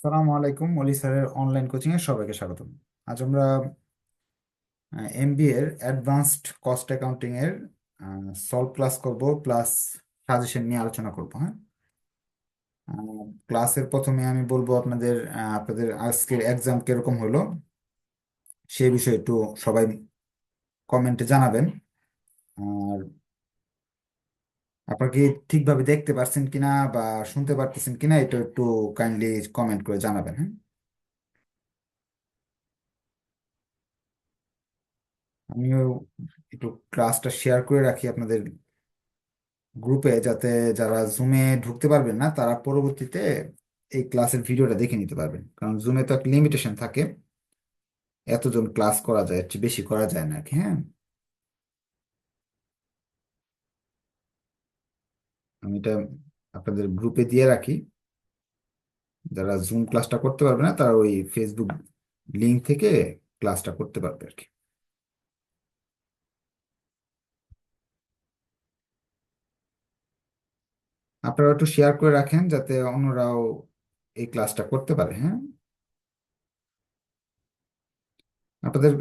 সালামু আলাইকুম অলি স্যারের অনলাইন কোচিং এ সবাইকে স্বাগতম। আজ আমরা এমবিএ এর অ্যাডভান্সড কস্ট অ্যাকাউন্টিং এর সলভ ক্লাস করব প্লাস সাজেশন নিয়ে আলোচনা করব হ্যাঁ? ক্লাসের প্রথমে আমি বলব আপনাদের আপনাদের আজকের এক্সাম কীরকম হলো সেই বিষয়ে একটু সবাই কমেন্টে জানাবেন। আর আপনারা কি ঠিকভাবে দেখতে পারছেন কিনা বা শুনতে পারতেছেন কিনা, এটা একটু কাইন্ডলি কমেন্ট করে জানাবেন হ্যাঁ? আমিও একটু ক্লাসটা শেয়ার করে রাখি আপনাদের গ্রুপে যাতে যারা জুমে ঢুকতে পারবেন না, তারা পরবর্তীতে এই ক্লাসের ভিডিওটা দেখে নিতে পারবেন। কারণ জুমে তো একটা লিমিটেশন থাকে, এতজন ক্লাস করা যায় চেয়ে বেশি করা যায় না কি হ্যাঁ? আমি এটা আপনাদের গ্রুপে দিয়ে রাখি। যারা জুম ক্লাসটা করতে পারবে না, তারা ওই ফেসবুক লিঙ্ক থেকে ক্লাসটা করতে পারবে আর কি। আপনারা একটু শেয়ার করে রাখেন যাতে অন্যরাও এই ক্লাসটা করতে পারে হ্যাঁ? আপনাদের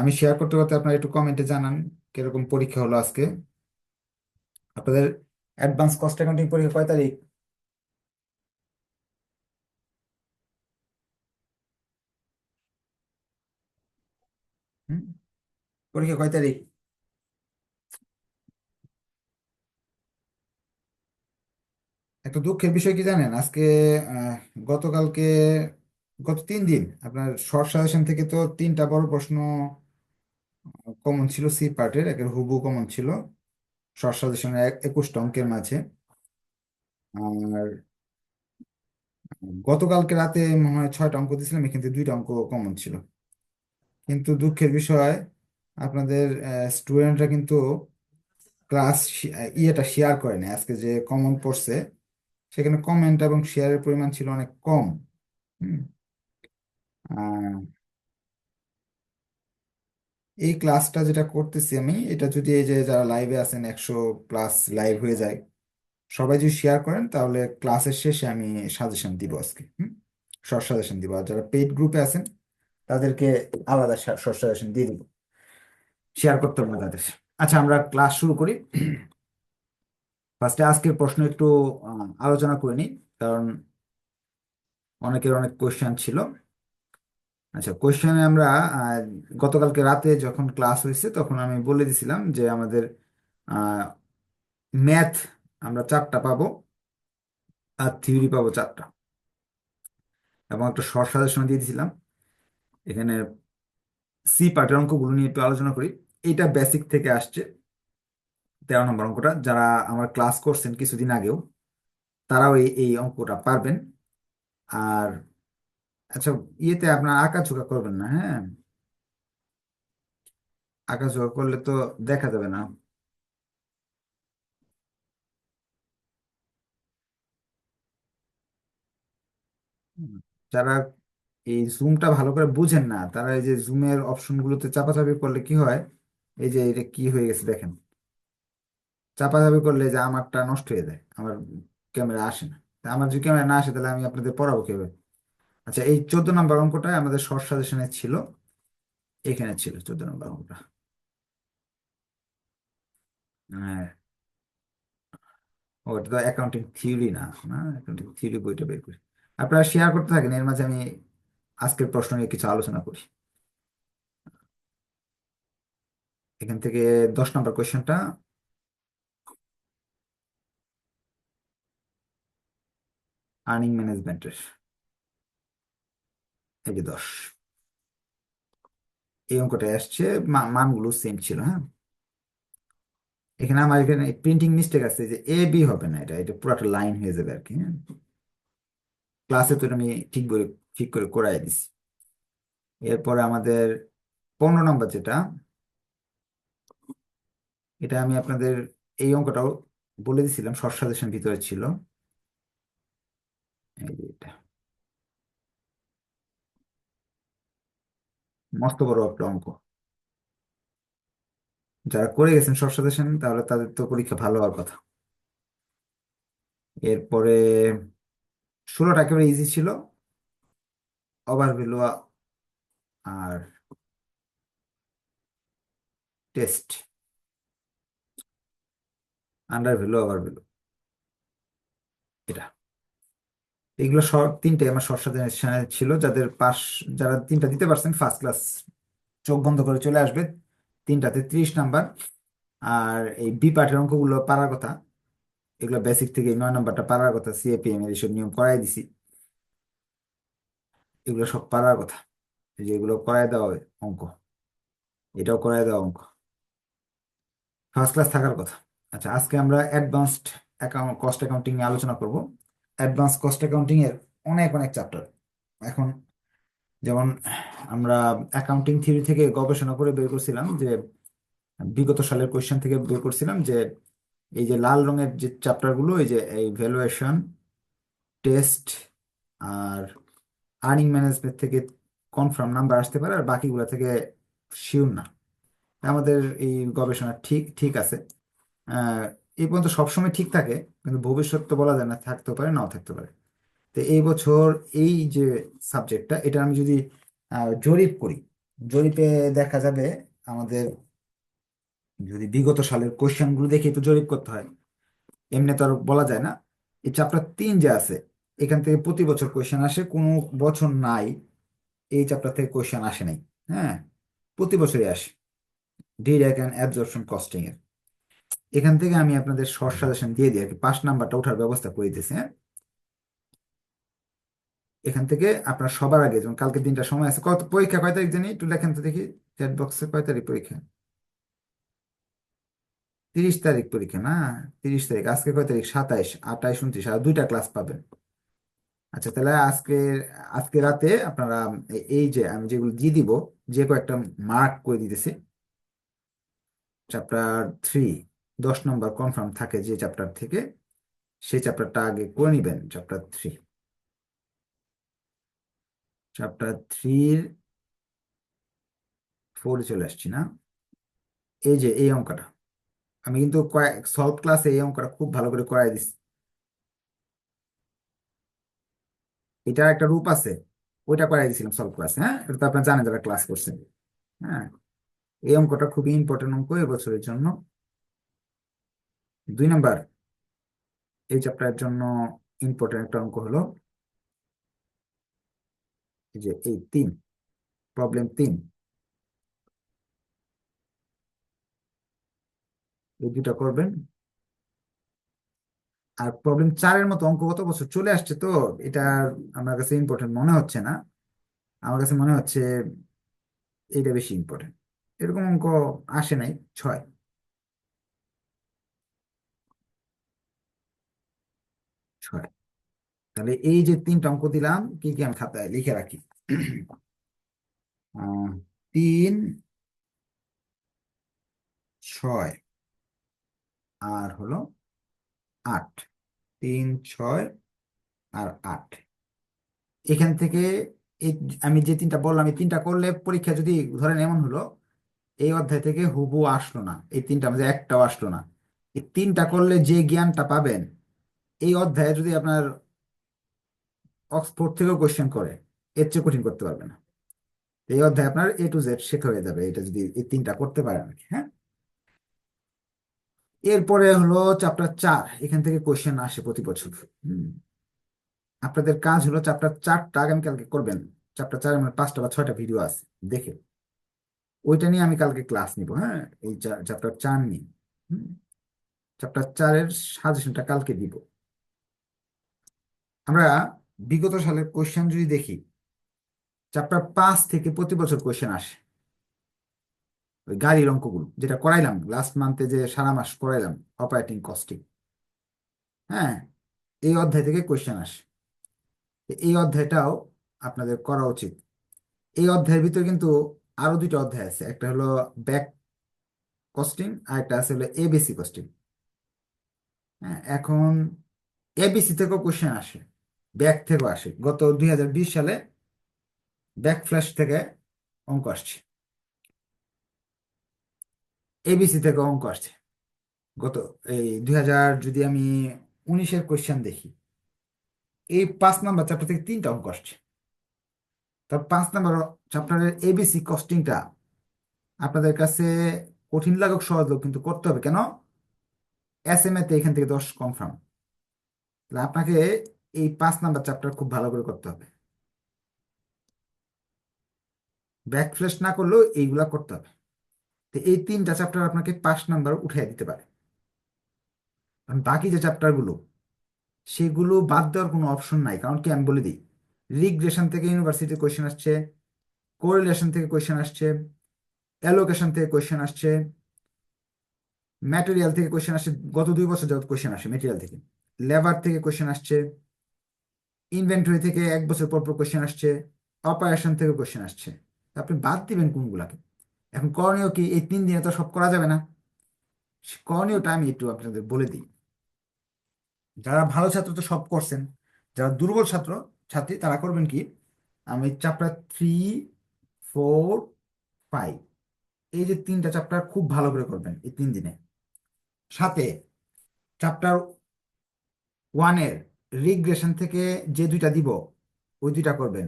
আমি শেয়ার করতে করতে আপনারা একটু কমেন্টে জানান, কীরকম পরীক্ষা হলো আজকে। আপনাদের অ্যাডভান্স কস্ট অ্যাকাউন্টিং পরীক্ষা কয় তারিখ? পরীক্ষা কয় তারিখ? একটা দুঃখের বিষয় কি জানেন? আজকে গতকালকে, গত তিন দিন আপনার শর্ট সাজেশন থেকে তো তিনটা বড় প্রশ্ন কমন ছিল সি পার্টের একের হুবহু কমন ছিল। শর্ট সাজেশনের একুশটা অঙ্কের মাঝে। আর গতকালকে রাতে মনে হয় ছয়টা অঙ্ক দিয়েছিলাম, এখান থেকে দুইটা অঙ্ক কমন ছিল। কিন্তু দুঃখের বিষয়, আপনাদের স্টুডেন্টরা কিন্তু ক্লাস ইয়েটা শেয়ার করে না আজকে যে কমন পড়ছে, সেখানে কমেন্ট এবং শেয়ারের পরিমাণ ছিল অনেক কম। হুম। এই ক্লাসটা যেটা করতেছি আমি, এটা যদি এই যে যারা লাইভে আছেন একশো প্লাস লাইভ হয়ে যায়, সবাই যদি শেয়ার করেন, তাহলে ক্লাসের শেষে আমি সাজেশন দিব আজকে, হুম? শর্ট সাজেশন দিব। আর যারা পেইড গ্রুপে আছেন, তাদেরকে আলাদা শর্ট সাজেশন দিয়ে দিব। শেয়ার করতে হবে তাদের। আচ্ছা আমরা ক্লাস শুরু করি। ফার্স্টে আজকের প্রশ্ন একটু আলোচনা করে নিই, কারণ অনেকের অনেক কোয়েশ্চেন ছিল। আচ্ছা কোয়েশ্চেনে আমরা গতকালকে রাতে যখন ক্লাস হয়েছে, তখন আমি বলে দিছিলাম যে আমাদের ম্যাথ আমরা চারটা পাবো আর থিওরি পাবো চারটা। এবং একটা শর্ট সাজেশন দিয়ে দিয়েছিলাম এখানে সি পার্টের অঙ্কগুলো নিয়ে একটু আলোচনা করি। এইটা বেসিক থেকে আসছে, তেরো নম্বর অঙ্কটা। যারা আমার ক্লাস করছেন কিছুদিন আগেও, তারাও এই এই অঙ্কটা পারবেন। আর আচ্ছা ইয়েতে আপনার আঁকাঝোঁকা করবেন না হ্যাঁ? আঁকাঝোঁকা করলে তো দেখা যাবে না। যারা এই জুমটা ভালো করে বুঝেন না, তারা এই যে জুমের অপশনগুলোতে চাপাচাপি করলে কি হয়? এই যে এটা কি হয়ে গেছে দেখেন। চাপাচাপি করলে যে আমারটা নষ্ট হয়ে যায়, আমার ক্যামেরা আসে না। আমার যদি ক্যামেরা না আসে, তাহলে আমি আপনাদের পড়াবো কীভাবে? আচ্ছা এই চোদ্দ নম্বর অঙ্কটা আমাদের শর্ট সাজেশনে ছিল। এখানে ছিল চোদ্দ নম্বর অঙ্কটা। হ্যাঁ। ও, এটা তো অ্যাকাউন্টিং থিওরি না না? অ্যাকাউন্টিং থিওরি বইটা বের করি। আপনারা শেয়ার করতে থাকেন, এর মাঝে আমি আজকের প্রশ্ন নিয়ে কিছু আলোচনা করি। এখান থেকে দশ নম্বর কোয়েশ্চেনটা। আর্নিং ম্যানেজমেন্টের যে দশ। এই অঙ্কটা আসছে মানগুলো সেম ছিল হ্যাঁ? এখানে আমার এখানে প্রিন্টিং মিস্টেক আছে যে এ বি হবে না এটা এটা পুরো একটা লাইন হয়ে যাবে আর কি হ্যাঁ? ক্লাসে তো আমি ঠিক করে ঠিক করে করাই দিছি। এরপরে আমাদের পনেরো নম্বর যেটা, এটা আমি আপনাদের এই অঙ্কটাও বলে দিছিলাম শর্ট সাজেশন ভিতরে ছিল। এই যে এটা। মস্ত বড় একটা অঙ্ক। যারা করে গেছেন শর্ট সাজেশন তাহলে তাদের তো পরীক্ষা ভালো হওয়ার কথা। এরপরে ষোলোটা একেবারে ইজি ছিল, ওভার ভ্যালু আর test. Under value, over value. এটা। এগুলো শর্ট তিনটে আমার শর্ট সাজেশনে ছিল, যাদের পাস যারা তিনটা দিতে পারছেন ফার্স্ট ক্লাস চোখ বন্ধ করে চলে আসবে। তিনটাতে ত্রিশ নাম্বার। আর এই বি পার্টের অঙ্কগুলো পারার কথা। এগুলো বেসিক থেকে নয় নাম্বারটা পারার কথা সিএপিএম এর এইসব নিয়ম করাই দিছি। এগুলো সব পারার কথা। যে এগুলো করাই দেওয়া হবে অঙ্ক। এটাও করাই দেওয়া অঙ্ক। ফার্স্ট ক্লাস থাকার কথা। আচ্ছা আজকে আমরা অ্যাডভান্সড অ্যাকাউন্ট কস্ট অ্যাকাউন্টিং নিয়ে আলোচনা করব। অ্যাডভান্স কস্ট অ্যাকাউন্টিং এর অনেক অনেক চ্যাপ্টার। এখন যেমন আমরা অ্যাকাউন্টিং থিওরি থেকে গবেষণা করে বের করছিলাম যে, বিগত সালের কোয়েশ্চেন থেকে বের করছিলাম যে, এই যে লাল রঙের যে চ্যাপ্টারগুলো, এই যে এই ভ্যালুয়েশন, টেস্ট আর আর্নিং ম্যানেজমেন্ট থেকে কনফার্ম নাম্বার আসতে পারে আর বাকিগুলো থেকে শিওর না। আমাদের এই গবেষণা ঠিক ঠিক আছে। এই পর্যন্ত সবসময় ঠিক থাকে, কিন্তু ভবিষ্যৎ তো বলা যায় না থাকতে পারে, নাও থাকতে পারে। তো এই বছর এই যে সাবজেক্টটা এটা আমি যদি জরিপ করি, জরিপে দেখা যাবে আমাদের যদি বিগত সালের কোশ্চেনগুলো দেখে একটু জরিপ করতে হয়, এমনি তো আর বলা যায় না। এই চ্যাপ্টার তিন যে আছে, এখান থেকে প্রতি বছর কোশ্চেন আসে, কোনো বছর নাই এই চ্যাপ্টার থেকে কোশ্চেন আসে নাই হ্যাঁ? প্রতি বছরই আসে। ডিরেক্ট অ্যান্ড অ্যাবজর্পশন কস্টিং এর। এখান থেকে আমি আপনাদের শর্ট সাজেশন দিয়ে দিই আর কি। পাঁচ নাম্বারটা ওঠার ব্যবস্থা করে দিতেছি হ্যাঁ? এখান থেকে আপনার সবার আগে, যেমন কালকে দিনটা সময় আছে, কত পরীক্ষা কয় তারিখ জানি? একটু লেখেন তো দেখি চ্যাট বক্সে কয় তারিখ পরীক্ষা? তিরিশ তারিখ পরীক্ষা না? তিরিশ তারিখ, আজকে কয় তারিখ? সাতাইশ, আঠাইশ, উনত্রিশ, আর দুইটা ক্লাস পাবেন। আচ্ছা তাহলে আজকে আজকে রাতে আপনারা এই যে আমি যেগুলো দিয়ে দিব, যে কয়েকটা মার্ক করে দিতেছি। চ্যাপ্টার থ্রি দশ নম্বর কনফার্ম থাকে যে চ্যাপ্টার থেকে, সেই চ্যাপ্টারটা আগে করে নিবেন চ্যাপ্টার থ্রি চ্যাপ্টার থ্রির ফোরে চলে আসছি না। এই যে, এই অঙ্কটা। আমি কিন্তু কয়েক সলভ ক্লাসে এই অঙ্কটা খুব ভালো করে করাই দিচ্ছি এটার একটা রূপ আছে, ওইটা করাই দিয়েছিলাম সলভ ক্লাসে হ্যাঁ? এটা তো আপনারা জানেন যারা ক্লাস করছেন। হ্যাঁ? এই অঙ্কটা খুবই ইম্পর্টেন্ট অঙ্ক, এবছরের জন্য। দুই নাম্বার, এই চ্যাপ্টারের জন্য ইম্পর্টেন্ট একটা অঙ্ক হলো যে এই তিন প্রবলেম তিন, এই দুটা করবেন। আর প্রবলেম চারের মতো অঙ্ক গত বছর চলে আসছে তো, এটা আমার কাছে ইম্পর্টেন্ট মনে হচ্ছে না। আমার কাছে মনে হচ্ছে এইটা বেশি ইম্পর্টেন্ট এরকম অঙ্ক আসে নাই, ছয়। তাহলে এই যে তিনটা অঙ্ক দিলাম, কি কি আমি খাতায় লিখে রাখি? তিন, ছয়, আর হলো আট। তিন, ছয়, আর আট। এখান থেকে এই আমি যে তিনটা বললাম, এই তিনটা করলে পরীক্ষা যদি ধরেন এমন হলো, এই অধ্যায় থেকে হুবু আসলো না। এই তিনটা মধ্যে একটাও আসলো না। এই তিনটা করলে যে জ্ঞানটা পাবেন, এই অধ্যায়ে যদি আপনার অক্সফোর্ড থেকেও কোশ্চেন করে, এর চেয়ে কঠিন করতে পারবে না। এই অধ্যায় আপনার এ টু জেড শেখা হয়ে যাবে, এটা যদি এই তিনটা করতে পারেন আর কি হ্যাঁ? এরপরে হলো চ্যাপ্টার চার, এখান থেকে কোশ্চেন আসে প্রতি বছর। আপনাদের কাজ হলো চ্যাপ্টার চারটা আগামীকালকে করবেন। চ্যাপ্টার চারের মানে পাঁচটা বা ছয়টা ভিডিও আছে, দেখে। ওইটা নিয়ে আমি কালকে ক্লাস নিব হ্যাঁ? এই চ্যাপ্টার চার নিয়ে। চ্যাপ্টার চারের সাজেশনটা কালকে দিব। আমরা বিগত সালের কোয়েশ্চেন যদি দেখি চ্যাপ্টার পাঁচ থেকে প্রতি বছর কোয়েশ্চেন আসে। ওই গাড়ির অঙ্কগুলো, যেটা করাইলাম লাস্ট মান্থে যে সারা মাস করাইলাম অপারেটিং কস্টিং হ্যাঁ এই অধ্যায় থেকে কোশ্চেন আসে। এই অধ্যায়টাও আপনাদের করা উচিত। এই অধ্যায়ের ভিতরে কিন্তু আরও দুইটা অধ্যায় আছে। একটা হলো ব্যাক কস্টিং আর একটা আছে হলো এবিসি কস্টিং হ্যাঁ এখন এবিসি থেকেও কোশ্চেন আসে। ব্যাক থেকেও আসে। গত দুই হাজার বিশ সালে ব্যাক ফ্ল্যাশ থেকে অঙ্ক আসছে। এবিসি থেকে অঙ্ক আসছে। গত এই দু হাজার যদি আমি উনিশের কোশ্চেন দেখি, এই পাঁচ নাম্বার চ্যাপ্টার থেকে তিনটা অঙ্ক আসছে। তার পাঁচ নাম্বার চ্যাপ্টারের এবিসি কস্টিংটা আপনাদের কাছে কঠিন লাগুক, সহজ লোক কিন্তু করতে হবে। কেন? এস এম এতে এখান থেকে দশ কনফার্ম তাহলে আপনাকে এই পাঁচ নাম্বার চ্যাপ্টার খুব ভালো করে করতে হবে। ব্যাক ফ্লেশ না করলেও এইগুলা করতে হবে। তো এই তিনটা চ্যাপ্টার আপনাকে পাঁচ নাম্বার উঠিয়ে দিতে পারে। কারণ বাকি যে চ্যাপ্টারগুলো সেগুলো বাদ দেওয়ার কোনো অপশন নাই। কারণ কি আমি বলে দিই রিগ্রেশন থেকে ইউনিভার্সিটি কোয়েশ্চেন আসছে কোরিলেশন থেকে কোয়েশ্চেন আসছে অ্যালোকেশন থেকে কোয়েশ্চেন আসছে ম্যাটেরিয়াল থেকে কোয়েশ্চেন আসছে, গত দুই বছর যাবত কোয়েশ্চেন আসে ম্যাটেরিয়াল থেকে। লেবার থেকে কোয়েশ্চেন আসছে ইনভেন্টরি থেকে এক বছর পর পর কোয়েশ্চেন আসছে অপারেশন থেকে কোয়েশ্চেন আসছে। আপনি বাদ দিবেন কোনগুলাকে? এখন করণীয় কি? এই তিন দিনে তো সব করা যাবে না। করণীয়টা আমি একটু আপনাদের বলে দিই। যারা ভালো ছাত্র তো সব করছেন, যারা দুর্বল ছাত্র, ছাত্রী, তারা করবেন কি? আমি চ্যাপ্টার থ্রি ফোর ফাইভ এই যে তিনটা চ্যাপ্টার খুব ভালো করে করবেন এই তিন দিনে। সাথে চ্যাপ্টার ওয়ানের রিগ্রেশন থেকে যে দুইটা দিব, ওই দুইটা করবেন।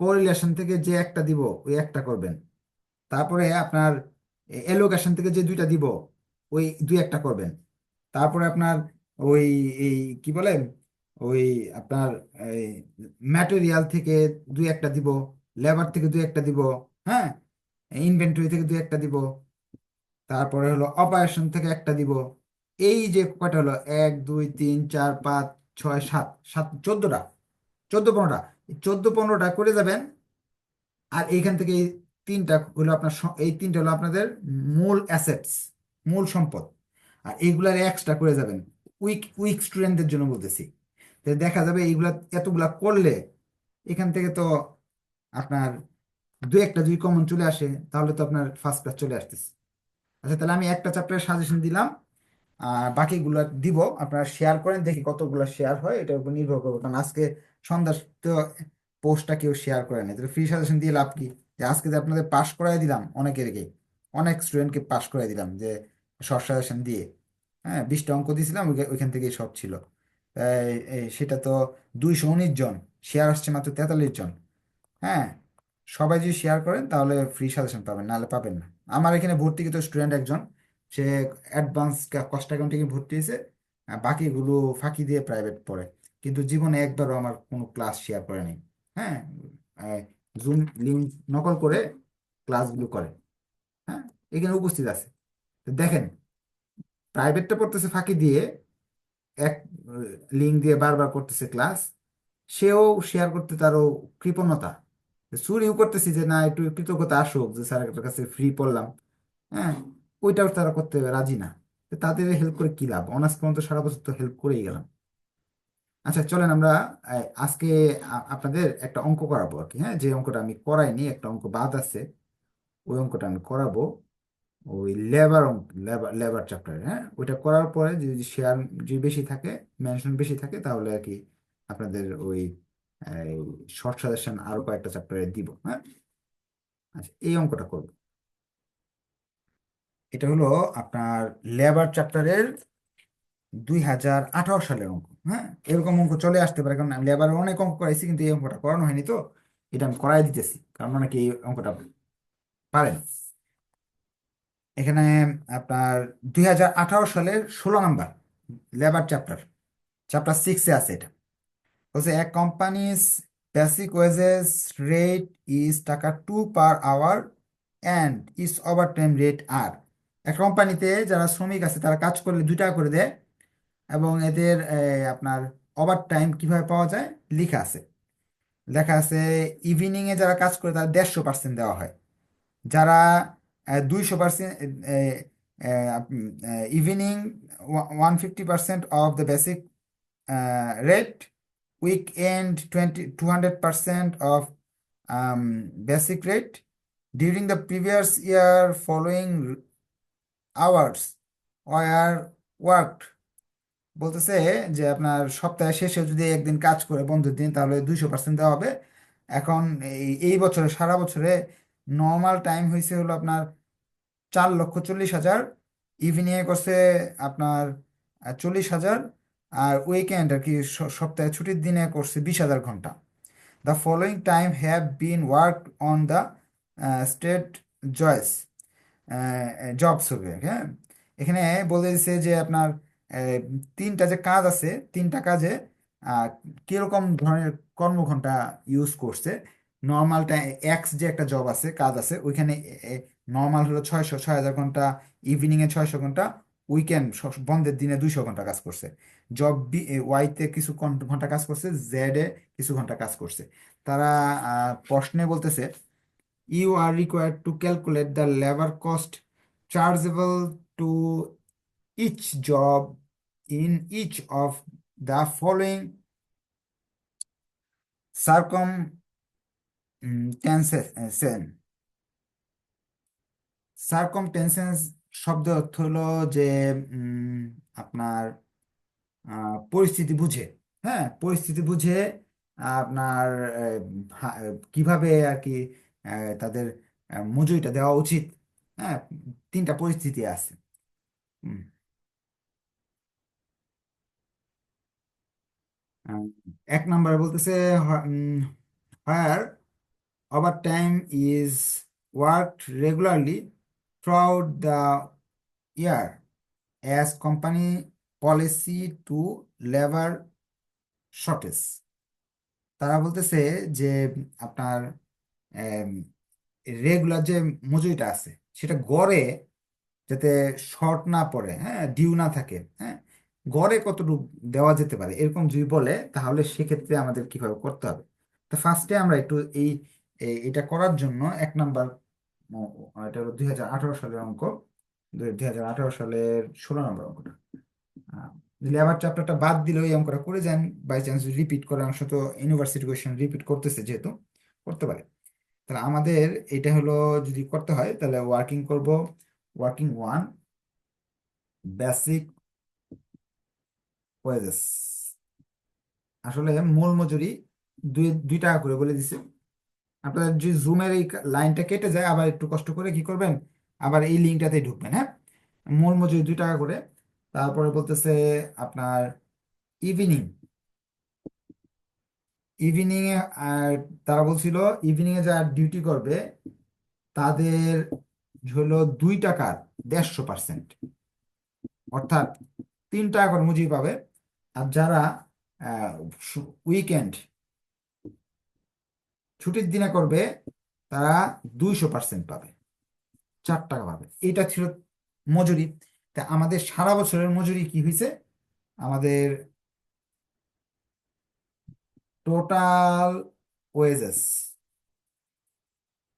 কোরিলেশন থেকে যে একটা দিব, ওই একটা করবেন। তারপরে আপনার এলোকেশন থেকে যে দুইটা দিব, ওই দুই একটা করবেন। তারপরে আপনার ওই, এই কি বলে? ওই আপনার ম্যাটেরিয়াল থেকে দুই একটা দিব লেবার থেকে দুই একটা দিব হ্যাঁ? ইনভেন্টরি থেকে দুই একটা দিব। তারপরে হলো অপারেশন থেকে একটা দিব। এই যে কয়টা হলো? এক, দুই, তিন, চার, পাঁচ ছয়, সাত সাত, চোদ্দটা, চোদ্দ, পনেরোটা। চোদ্দ, পনেরোটা করে যাবেন আর এইখান থেকে এই তিনটা হলো আপনার এই তিনটা হলো আপনাদের মূল অ্যাসেটস মূল সম্পদ। আর এইগুলার এক্সট্রা করে যাবেন। উইক উইক স্টুডেন্টদের জন্য বলতেছি। দেখা যাবে এইগুলা এতগুলা করলে এখান থেকে তো আপনার দু একটা যদি কমন চলে আসে, তাহলে তো আপনার ফার্স্ট ক্লাস চলে আসতেছে। আচ্ছা তাহলে আমি একটা চ্যাপ্টারের সাজেশন দিলাম। বাকিগুলো দিব, আপনারা শেয়ার করেন, দেখি কতগুলো শেয়ার হয়, এটার উপর নির্ভর করব। কারণ আজকে সন্ধ্যা তো পোস্টটা কেউ শেয়ার করে না তাহলে ফ্রি সাজেশন দিয়ে লাভ কি? যে আজকে যে আপনাদের পাস করাই দিলাম অনেকেরকে অনেক স্টুডেন্টকে পাস করাই দিলাম যে শর্ট সাজেশন দিয়ে। হ্যাঁ বিশটা অঙ্ক দিয়েছিলাম ওইখান থেকেই সব ছিল। সেটা তো দুইশো উনিশ জন শেয়ার আসছে মাত্র তেতাল্লিশ জন। হ্যাঁ সবাই যদি শেয়ার করেন তাহলে ফ্রি সাজেশন পাবেন, নাহলে পাবেন না। আমার এখানে ভর্তিকৃত স্টুডেন্ট একজন সে অ্যাডভান্স কস্ট অ্যাকাউন্টিংয়ে ভর্তি হয়েছে বাকিগুলো ফাঁকি দিয়ে প্রাইভেট পড়ে। কিন্তু জীবনে একবারও আমার কোনো ক্লাস শেয়ার করেনি হ্যাঁ? জুম লিঙ্ক নকল করে ক্লাসগুলো করে। হ্যাঁ? এখানে উপস্থিত আছে। দেখেন প্রাইভেটটা পড়তেছে ফাঁকি দিয়ে, এক লিঙ্ক দিয়ে বারবার করতেছে ক্লাস সেও শেয়ার করতে তারও কৃপণতা। চুরিও করতেছি যে, না, একটু কৃতজ্ঞতা আসুক যে, স্যারের কাছে ফ্রি পড়লাম। হ্যাঁ? ওইটাও তারা করতে রাজি না। তাদের হেল্প করে কি লাভ? অনার্স পর্যন্ত সারা বছর তো হেল্প করেই গেলাম। আচ্ছা চলেন আমরা আজকে আপনাদের একটা অঙ্ক করাবো আর কি হ্যাঁ? যে অঙ্কটা আমি করাইনি, একটা অঙ্ক বাদ আছে। ওই অঙ্কটা আমি করাবো। ওই লেবার অঙ্ক লেবার লেবার চ্যাপ্টারে হ্যাঁ? ওইটা করার পরে যদি শেয়ার যদি বেশি থাকে মেনশন বেশি থাকে, তাহলে আর কি আপনাদের ওই শর্ট সাজেশন আরও কয়েকটা চ্যাপ্টারে দিব হ্যাঁ? আচ্ছা এই অঙ্কটা করব। এটা হলো আপনার লেবার চ্যাপ্টারের দুই হাজার আঠারো সালের অঙ্ক হ্যাঁ? এরকম অঙ্ক চলে আসতে পারে, কারণ লেবারের অনেক অঙ্ক করাইছি, কিন্তু এই অঙ্কটা করানো হয়নি তো। এটা আমি করাই দিতেছি, কারণ অনেকে এই অঙ্কটা পারেন। এখানে আপনার দুই হাজার আঠারো সালের ষোলো নাম্বার লেবার চ্যাপ্টার চ্যাপ্টার সিক্সে আছে এটা। বলছে এক company's basic wages rate is টাকা two per hour and is over time rate আর এক কোম্পানিতে যারা শ্রমিক আছে, তারা কাজ করলে দুই টাকা করে দেয় এবং এদের আপনার ওভার টাইম কীভাবে পাওয়া যায় লেখা আছে। লেখা আছে ইভিনিং এ যারা কাজ করে, তারা দেড়শো পার্সেন্ট দেওয়া হয়। যারা দুইশো percent evening one fifty percent of the basic rate weekend twenty two hundred percent of basic rate during the previous year following hours were worked বলতেছে যে আপনার সপ্তাহের শেষে যদি একদিন কাজ করে বন্ধুর দিন, তাহলে দুইশো পার্সেন্ট দেওয়া হবে। এখন এই এই বছরে, সারা বছরে নর্মাল টাইম হয়েছে হলো আপনার চার লক্ষ চল্লিশ হাজার। ইভিনিংয়ে করছে আপনার চল্লিশ হাজার। আর উইকেন্ড আর কি সপ্তাহে ছুটির দিনে করছে বিশ হাজার ঘণ্টা। The following time have been work on the state joys job survey হ্যাঁ? এখানে বলে দিচ্ছে যে আপনার তিনটা যে কাজ আছে, তিনটা কাজে কীরকম ধরনের কর্মঘন্টা ইউজ করছে? নর্মাল টাইম এক্স যে একটা জব আছে, কাজ আছে, ওইখানে নর্মাল হলো ছয়শো, ছয় হাজার ঘণ্টা ইভিনিং এ ছয়শো ঘণ্টা উইকেন্ড বন্ধের দিনে দুইশো ঘণ্টা কাজ করছে। জব বি ওয়াইতে কিছু ঘন- ঘণ্টা কাজ করছে জেড কিছু ঘণ্টা কাজ করছে। তারা প্রশ্নে বলতেছে you are required to calculate the labour cost chargeable to each job in each of the following circumstance circumstances শব্দ অর্থ হলো যে আপনার পরিস্থিতি বুঝে। হ্যাঁ পরিস্থিতি বুঝে আপনার কীভাবে আর কি তাদের মজুরিটা দেওয়া উচিত। হ্যাঁ তিনটা পরিস্থিতি আছে। এক নম্বরে বলতেছে higher over time is worked regularly throughout the year as company policy to labour shortage. তারা বলতেছে যে, আপনার রেগুলার যে মজুরিটা আছে, সেটা গড়ে যাতে শর্ট না পড়ে হ্যাঁ ডিউ না থাকে হ্যাঁ গড়ে কতটুকু দেওয়া যেতে পারে, এরকম যদি বলে, তাহলে সেক্ষেত্রে আমাদের কীভাবে করতে হবে? তো ফার্স্টে আমরা একটু এই এটা করার জন্য এক নাম্বার এটা হলো দুই হাজার আঠারো সালের অঙ্ক দুই হাজার আঠারো সালের ষোলো নম্বর অঙ্কটা। লেবার চ্যাপ্টারটা বাদ দিলে ওই অঙ্কটা করে যান বাই চান্স রিপিট করার অংশ তো ইউনিভার্সিটি কোয়েশ্চেন রিপিট করতেছে যেহেতু, করতে পারে। তাহলে আমাদের এটা হলো যদি করতে হয়, তাহলে ওয়ার্কিং করব ওয়ার্কিং ওয়ান বেসিক ওয়েজেস আসলে মূল মজুরি দুই দুই টাকা করে বলে দিছে। আপনাদের যদি জুমের এই লাইনটা কেটে যায়, আবার একটু কষ্ট করে কি করবেন? আবার এই লিঙ্কটাতে ঢুকবেন হ্যাঁ? মূল মজুরি দুই টাকা করে। তারপরে বলতেছে আপনার ইভিনিং ইভিনিং এ তারা বলছিল ইভিনিং এ যারা ডিউটি করবে, তাদের হলো দুই টাকার দেড়শো পার্সেন্ট অর্থাৎ তিন টাকা করে মজুরি পাবে। আর যারা উইকেন্ড ছুটির দিনে করবে, তারা দুইশো পার্সেন্ট পাবে। চার টাকা পাবে। এটা ছিল মজুরি। তা আমাদের সারা বছরের মজুরি কি হয়েছে? আমাদের টোটাল ওয়েজেস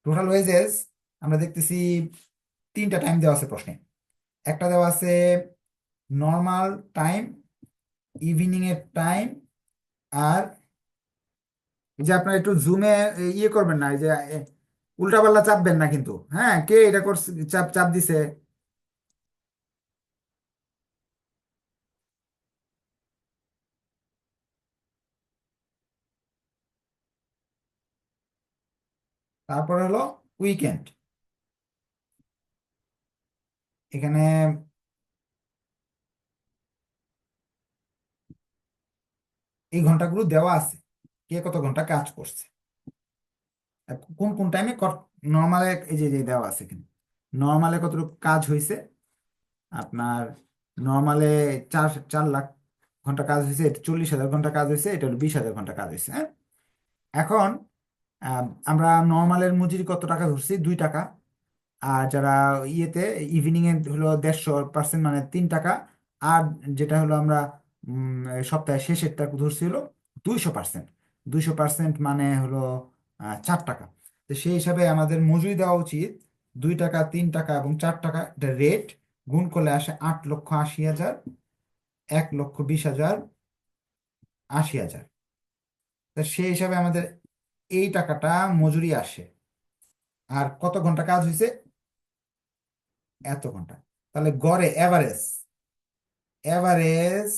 টোটাল ওয়েজেস আমরা দেখতেছি তিনটা টাইম দেওয়া আছে প্রশ্নে। একটা দেওয়া আছে নর্মাল টাইম ইভিনিং এর টাইম আর যে আপনারা একটু জুমে ইয়ে করবেন না, এই যে উল্টাপাল্লা চাপবেন না কিন্তু। হ্যাঁ কে এটা করছে, চাপ চাপ দিছে? তারপরে হলো উইকেন্ড এখানে এই ঘন্টাগুলো দেওয়া আছে, কে কত ঘণ্টা কাজ করছে। কোন কোন টাইমে নর্মালে এই যে দেওয়া আছে এখানে। নর্মালে কতটুকু কাজ হয়েছে? আপনার নর্মালে চার চার লাখ ঘণ্টা কাজ হয়েছে, এটা চল্লিশ হাজার ঘণ্টা কাজ হয়েছে, এটা হলো বিশ হাজার ঘণ্টা কাজ হয়েছে হ্যাঁ? এখন আমরা নর্মালের মজুরি কত টাকা ধরছি? দুই টাকা। আর যারা ইয়েতে ইভিনিং হলো দেড়শো পার্সেন্ট মানে তিন টাকা। আর যেটা হলো আমরা উম, সপ্তাহের শেষেরটা ধরছি হলো দুইশো পার্সেন্ট দুইশো পার্সেন্ট মানে হলো চার টাকা। তো সেই হিসাবে আমাদের মজুরি দেওয়া উচিত দুই টাকা তিন টাকা এবং চার টাকা। এটা রেট গুণ করলে আসে আট লক্ষ আশি হাজার এক লক্ষ বিশ হাজার আশি হাজার। তা সেই হিসাবে আমাদের এই টাকাটা মজুরি আসে। আর কত ঘণ্টা কাজ হয়েছে এত ঘণ্টা। তাহলে গড়ে এভারেজ এভারেজ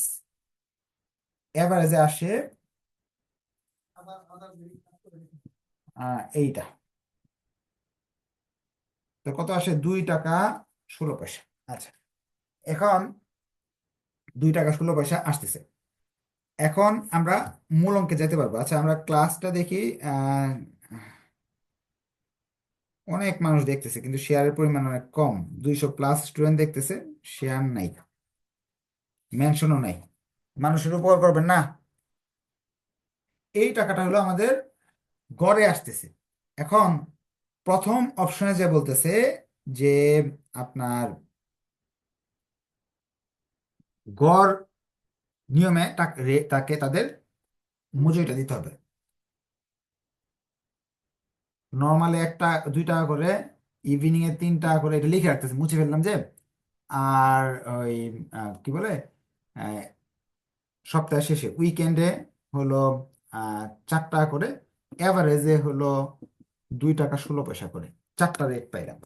এভারেজে আসে এইটা। তো কত আসে? দুই টাকা ষোলো পয়সা। আচ্ছা। এখন দুই টাকা ষোলো পয়সা আসতেছে। এখন আমরা মূল অঙ্কে যেতে পারব। আচ্ছা আমরা ক্লাসটা দেখি অনেক মানুষ দেখতেছে, কিন্তু শেয়ারের পরিমাণ অনেক কম। দুইশো প্লাস স্টুডেন্ট দেখতেছে শেয়ার নাই। মেনশনও নাই। মানুষের উপকার করবেন না। এই টাকাটা হলো আমাদের গড়ে আসতেছে। এখন প্রথম অপশনে যে বলতেছে যে আপনার গড় নিয়মে তাকে তাদের মজুরিটা দিতে হবে। নর্মালি একটা, দুই টাকা করে ইভিনিং এ তিন টাকা করে এটা লিখে রাখতেছে, মুছে ফেললাম যে, আর ওই কি বলে সপ্তাহ শেষে। উইকেন্ডে হলো চার টাকা করে এভারেজে হলো দুই টাকা ষোলো পয়সা করে। চারটা রেট পাইলাম।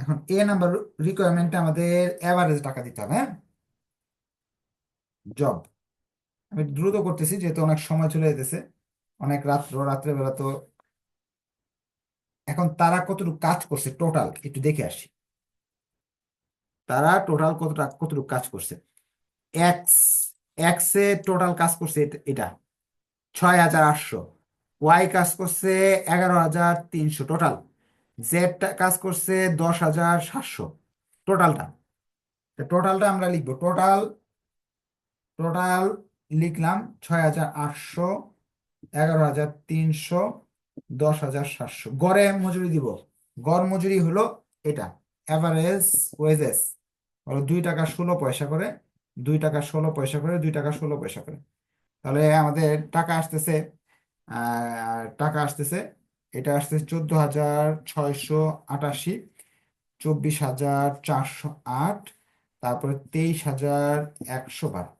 এখন এ নাম্বার রিকোয়ারমেন্টে আমাদের এভারেজ টাকা দিতে হবে হ্যাঁ? জব আমি দ্রুত করতেছি, যেহেতু অনেক সময় চলে যেতেছে। অনেক রাত্র রাত্রেবেলা তো এখন তারা কতটুকু কাজ করছে টোটাল একটু দেখে আসি। তারা টোটাল কতটা, কতটুকু কাজ করছে? এক্স এক্সে টোটাল কাজ করছে এটা- ছয় হাজার আটশো। ওয়াই কাজ করছে এগারো হাজার তিনশো টোটাল জেডটা কাজ করছে দশ হাজার সাতশো। টোটালটা টোটালটা আমরা লিখব। টোটাল টোটাল লিখলাম ছয় হাজার আটশো, এগারো হাজার তিনশো, দশ হাজার সাতশো। গড়ে মজুরি দিব। গড় মজুরি হলো এটা অ্যাভারেজ ওয়েজেস হলো দুই টাকা ষোলো পয়সা করে, দুই টাকা ষোলো পয়সা করে, দুই টাকা ষোলো পয়সা করে। তাহলে আমাদের টাকা আসতেছে টাকা আসতেছে, এটা আসতেছে চোদ্দ হাজার ছয়শো আটাশি, চব্বিশ হাজার চারশো আট, তারপরে তেইশ হাজার একশো বারো।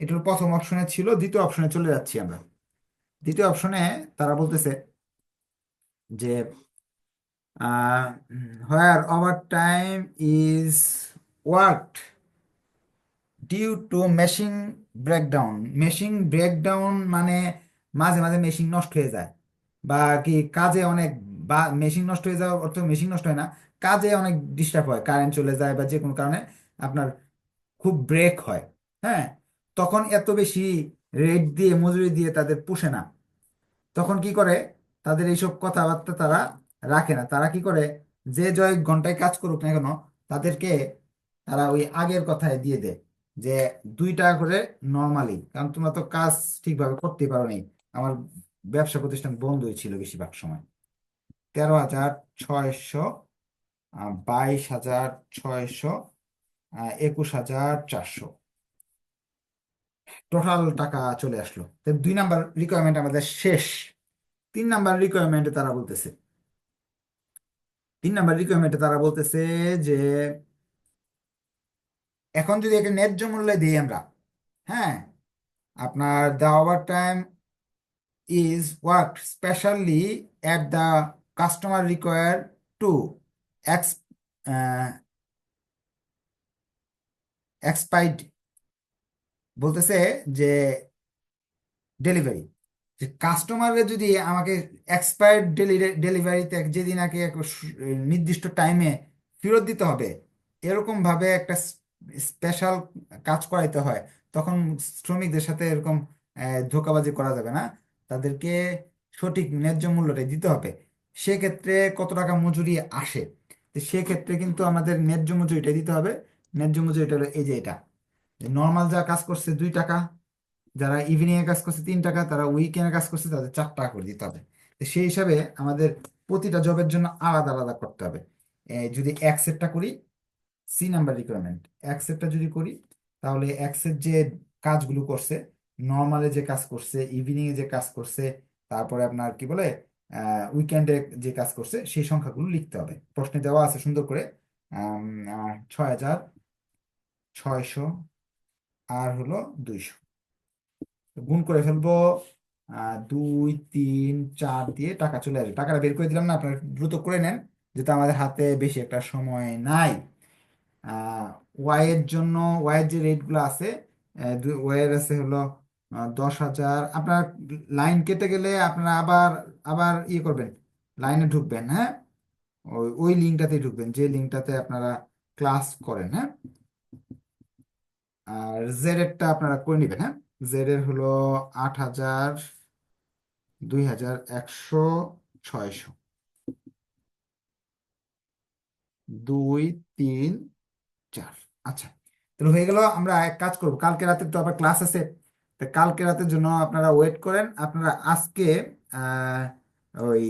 এটার প্রথম অপশনে ছিল, দ্বিতীয় অপশনে চলে যাচ্ছি আমরা। দ্বিতীয় অপশনে তারা বলতেছে যে where over time is worked due to machine breakdown machine breakdown মানে মাঝে মাঝে মেশিন নষ্ট হয়ে যায়। বা কি কাজে অনেক বা মেশিন নষ্ট হয়ে যাওয়ার অর্থ মেশিন নষ্ট হয় না। কাজে অনেক ডিস্টার্ব হয় কারেন্ট চলে যায় বা যে কোনো কারণে আপনার খুব ব্রেক হয়। হ্যাঁ? তখন এত বেশি রেট দিয়ে, মজুরি দিয়ে তাদের পুষে না। তখন কি করে? তাদের এইসব কথাবার্তা তারা রাখে না। তারা কি করে? যে জয় ঘন্টায় কাজ করুক না কেন, তাদেরকে তারা ওই আগের কথায় দিয়ে দেয় যে দুই টাকা করে নর্মালি কারণ তোমরা তো কাজ ঠিকভাবে করতে পারো নি আমার ব্যবসা প্রতিষ্ঠান বন্ধই ছিল বেশিরভাগ সময়। তেরো হাজার ছয়শো বাইশ হাজার ছয়শো একুশ হাজার চারশো। টোটাল টাকা চলে আসলো। দুই নাম্বার রিকোয়ারমেন্ট আমাদের শেষ। তিন নাম্বার রিকোয়ারমেন্টে তারা বলতেছে, তিন নাম্বার রিকোয়ারমেন্টে তারা বলতেছে যে, এখন যদি একটা ন্যায্য মূল্যে দিই আমরা হ্যাঁ আপনার the over time is work specially at the customer require to X expedite বলতেছে যে ডেলিভারি যে কাস্টমারের যদি আমাকে এক্সপায়ার্ড ডেলিভারিতে যেদিন আগে নির্দিষ্ট টাইমে ফেরত দিতে হবে, এরকম ভাবে একটা স্পেশাল কাজ করাইতে হয়, তখন শ্রমিকদের সাথে এরকম ধোঁকাবাজি করা যাবে না। তাদেরকে সঠিক ন্যায্য মূল্যটাই দিতে হবে। সেক্ষেত্রে কত টাকা মজুরি আসে? সেক্ষেত্রে কিন্তু আমাদের ন্যায্য মজুরিটাই দিতে হবে। ন্যায্য মজুরিটা হলো এই যে এটা। নর্মাল যা কাজ করছে দুই টাকা, যারা ইভিনিং এ কাজ করছে তিন টাকা, তারা উইকেন্ডে কাজ করছে তাদের চার টাকা করে দিতে হবে। সেই হিসাবে আমাদের প্রতিটা জবের জন্য আলাদা আলাদা করতে হবে। যদি এক সেটটা করি সি নাম্বার রিকোয়ারমেন্ট এক সেটটা যদি করি, তাহলে এক সেট যে কাজগুলো করছে নর্মালে যে কাজ করছে ইভিনিং এ যে কাজ করছে, তারপরে আপনার কি বলে উইকেন্ডে যে কাজ করছে, সেই সংখ্যাগুলো লিখতে হবে। প্রশ্নে দেওয়া আছে সুন্দর করে ছয় হাজার ছয়শো আর হলো দুইশো। গুণ করে ফেলব দুই, তিন, চার দিয়ে টাকা চলে আসবে। টাকাটা বের করে দিলাম না, আপনারা দ্রুত করে নেন, যেহেতু আমাদের হাতে বেশি একটা সময় নাই। ওয়াইয়ের জন্য ওয়াইয়ের যে রেটগুলো আছে ওয়াই এর আছে হলো দশ হাজার। আপনার লাইন কেটে গেলে আপনারা আবার আবার ইয়ে করবেন লাইনে ঢুকবেন হ্যাঁ? ওই ওই লিঙ্কটাতে ঢুকবেন, যে লিঙ্কটাতে আপনারা ক্লাস করেন হ্যাঁ? আর জেড এরটা আপনারা করে নেবেন হ্যাঁ? জেড এর হলো আট হাজার, দুই হাজার একশো, ছয়শো। দুই, তিন, চার। আচ্ছা তাহলে হয়ে গেল, আমরা এক কাজ করব। কালকে রাতে তো আবার ক্লাস আছে। তা কালকে রাতের জন্য আপনারা ওয়েট করেন। আপনারা আজকে ওই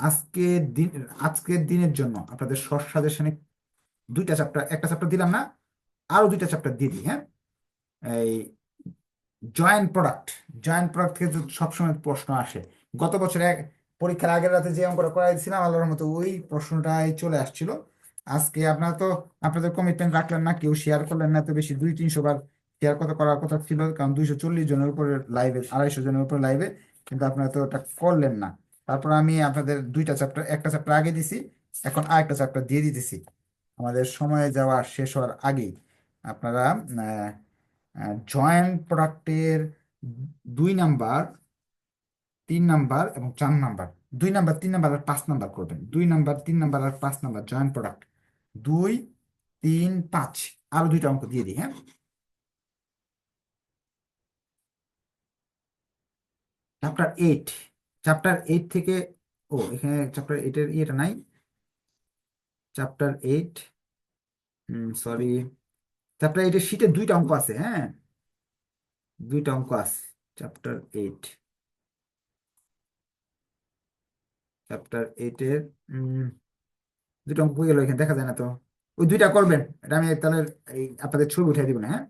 আজকে দিন, আজকের দিনের জন্য আপনাদের শর্ট সাজেশনে দুইটা চ্যাপ্টার একটা চ্যাপ্টার দিলাম না আরও দুইটা চ্যাপ্টার দিয়ে দিই হ্যাঁ? এই জয়েন্ট প্রোডাক্ট জয়েন্ট প্রোডাক্ট থেকে সবসময় প্রশ্ন আসে। গত বছর এক পরীক্ষার আগের রাতে যে অঙ্কটা দিয়েছিলাম, আল্লাহর মতো ওই প্রশ্নটাই চলে আসছিল। আজকে আপনারা তো, আপনাদের কমিটমেন্ট রাখলেন না, কেউ শেয়ার করলেন না তো বেশি দুই, তিনশো বার শেয়ার কথা করার কথা ছিল, কারণ দুইশো চল্লিশ জনের উপরে লাইভে আড়াইশো জনের উপরে লাইভে কিন্তু আপনারা তো ওটা করলেন না। তারপর আমি আপনাদের দুইটা চ্যাপ্টার একটা চ্যাপ্টার আগে দিছি, এখন আরেকটা চ্যাপ্টার দিয়ে দিতেছি। আমাদের সময় যাওয়া শেষ হওয়ার আগেই। আপনারা জয়েন্ট প্রোডাক্টের দুই নাম্বার তিন নাম্বার এবং চার নাম্বার দুই নাম্বার তিন নাম্বার আর পাঁচ নাম্বার করবেন। দুই নাম্বার তিন নাম্বার আর পাঁচ নাম্বার জয়েন্ট প্রোডাক্ট দুই, তিন, পাঁচ। আরও দুইটা অঙ্ক দিয়ে দিই হ্যাঁ? চ্যাপ্টার এইট চ্যাপ্টার এইট থেকে, ও, এখানে চ্যাপ্টার এইটের ইয়েটা নাই। চ্যাপ্টার এইট সরি চ্যাপ্টার এইটের শীটে দুইটা অঙ্ক আছে হ্যাঁ? দুইটা অঙ্ক আছে চ্যাপ্টার এইট চ্যাপ্টার এইটের দুটো অঙ্ক গেল এখানে, দেখা যায় না তো? ওই দুইটা করবেন, এটা আমি তাহলে এই আপনাদের ছবি উঠিয়ে দিব না হ্যাঁ?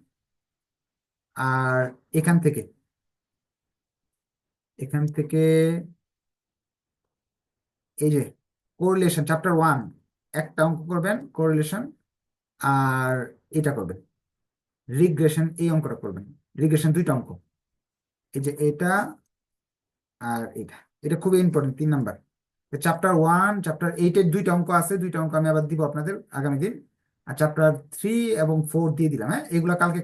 আর এখান থেকে এখান থেকে এই যে কোরিলেশন চ্যাপ্টার ওয়ান একটা অঙ্ক করবেন কোরিলেশন আর এটা করবেন। রিগ্রেশন এই অঙ্কটা করবেন। রিগ্রেশন দুইটা অঙ্ক। এই যে এটা আর এটা। এটা খুবই ইম্পর্টেন্ট তিন নাম্বার। চ্যাপ্টার ওয়ান চ্যাপ্টার এইটের দুইটা অঙ্ক আছে। দুইটা অঙ্ক আমি আবার দিব আপনাদের আগামী দিন। আর চ্যাপ্টার থ্রি এবং ফোর দিয়ে দিলাম হ্যাঁ? এগুলো কালকে